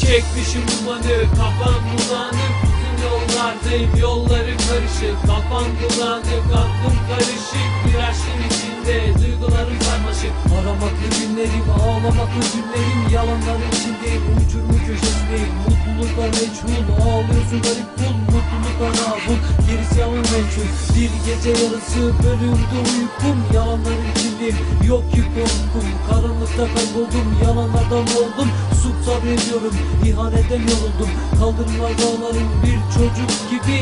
Çekmişim dumanı kafam bulanık Uzun yollardayım yolları karışık. Kafam bulanık aklım karışık. Bir aşkın içinde duygularım karmaşık. Aramaklı günlerim, ağlamaklı günlerim Yalanların içindeyim, uçurumun köşesindeyim Mutluluklar meçhul, yalan meçhul Bir gece yarısı bölündü uykum Yalanların içindeyim, yok ki korkum Karanlıkta kayboldum, yalanlardan oldum Sup sabrediyorum, ihanetten yoruldum Kaldırımlar dağlarım bir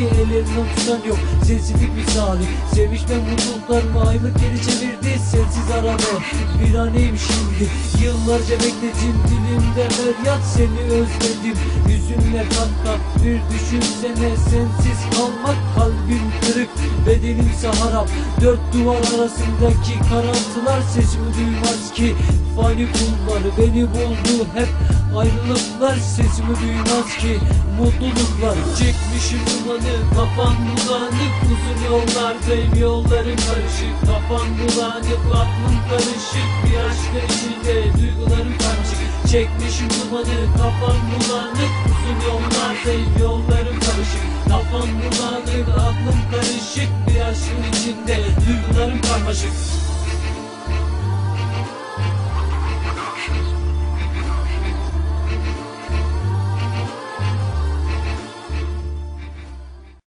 çocuk gibi Ellerinden tutan yok, sensizlik misali Sevişme mutluluklarımı aylık geri çevirdi. Sensiz araba, bir aneyim şimdi. Yıllarca bekledim. Dilimde feryat. Seni özledim, yüzünle kat kat Bir düşünsene. Sensiz kalmak Kalbim kırık, bedenimse harap. Dört duvar arasındaki karantılar Sesimi duymaz ki. Fani kulları beni buldu hep Ayrılıklar sesimi duymaz ki? Mutluluklar Çekmişim dumanı kafam bulanık Uzun yollardayım yollarım karışık. Kafam bulanık aklım karışık. Bir aşkın içinde duygularım karışık. Çekmişim dumanı kafam bulanık Uzun yollardayım yollarım karışık. Kafam bulanık aklım karışık. Bir aşkın içinde duygularım karmaşık